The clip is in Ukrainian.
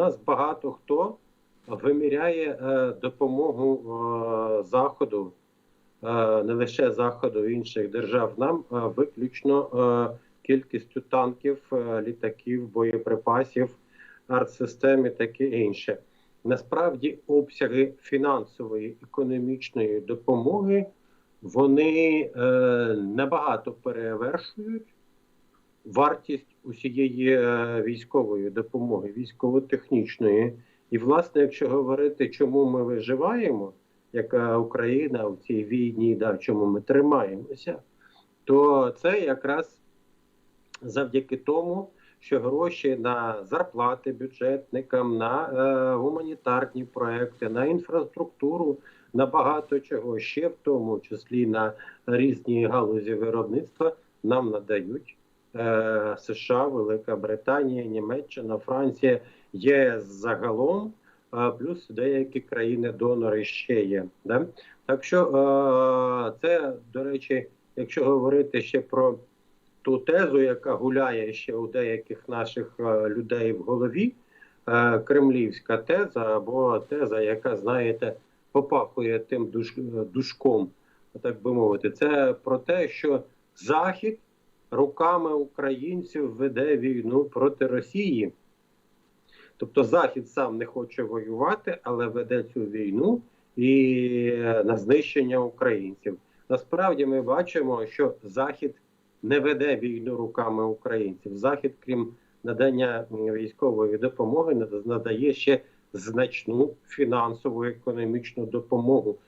нас багато хто виміряє е, допомогу е, заходу, е, не лише заходу інших держав, нам виключно кількістю танків, літаків, боєприпасів, артсистем і таке інше. Насправді обсяги фінансової економічної допомоги вони набагато перевершують вартість усієї е, військової допомоги, військово-технічної. І, власне, якщо говорити, чому ми виживаємо, як е, Україна в цій війні, да, чому ми тримаємося, то це якраз завдяки тому, що гроші на зарплати бюджетникам, на е, гуманітарні проекти, на інфраструктуру, на багато чого, ще в тому числі на різні галузі виробництва, нам надають США, Велика Британія, Німеччина, Франція, ЄС загалом, е, плюс деякі країни-донори ще є. Да? Так що е, це, до речі, якщо говорити ще про ту тезу, яка гуляє ще у деяких наших е, людей в голові, е, кремлівська теза або теза, яка, знаєте, попахує тим душ, душком, так би мовити, це про те, що Захід руками українців веде війну проти Росії. Тобто Захід сам не хоче воювати, але веде цю війну і е, на знищення українців. Насправді ми бачимо, що Захід не веде війну руками українців. Захід, крім надання військової допомоги, надає ще значну фінансову економічну допомогу